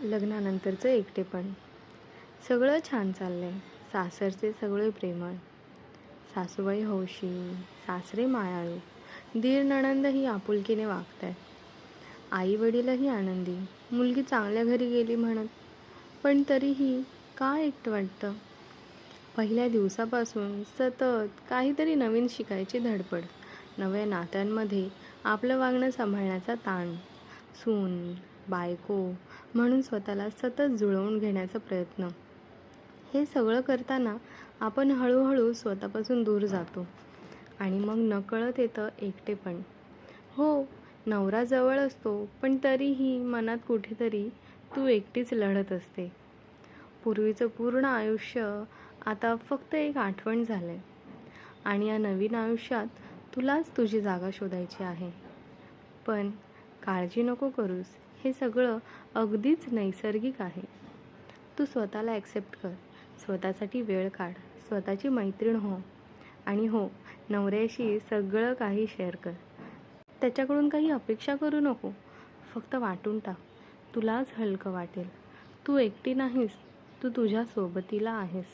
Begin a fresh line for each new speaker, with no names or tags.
लग्नानंतरचं एकटेपण सगळं छान चाललं आहे सासरचे सगळे प्रेमळ. सासूबाई हौशी सासरे मायाळू. दीर नणंदही आपुलकीने वागत आहेत आई वडीलही आनंदी. मुलगी चांगल्या घरी गेली म्हणत. पण तरीही का एकटं वाटतं? पहिल्या दिवसापासून सतत काहीतरी नवीन शिकायची धडपड. नव्या नात्यांमध्ये आपलं वागणं सांभाळण्याचा ताण. सून बायको म्हणून स्वतःला सतत जुळवून घेण्याचा प्रयत्न. हे सगळं करताना आपण हळूहळू स्वतःपासून दूर जातो. आणि मग नकळत येतं एकटेपण. हो नवरा जवळ असतो पण तरीही मनात कुठेतरी तू एकटीच लढत असते. पूर्वीचं पूर्ण आयुष्य आता फक्त एक आठवण झालं आहे आणि या नवीन आयुष्यात तुलाच तुझी जागा शोधायची आहे. पण काळजी नको करूस. हे सगळं अगदीच नैसर्गिक आहे. तू स्वतःला ॲक्सेप्ट कर. स्वतःसाठी वेळ काढ. स्वतःची मैत्रीण हो. आणि हो नवऱ्याशी सगळं काही शेअर कर. त्याच्याकडून काही अपेक्षा करू नको. फक्त वाटून टाक. तुलाच हलकं वाटेल. तू एकटी नाहीस. तू तुझ्या सोबतीला आहेस.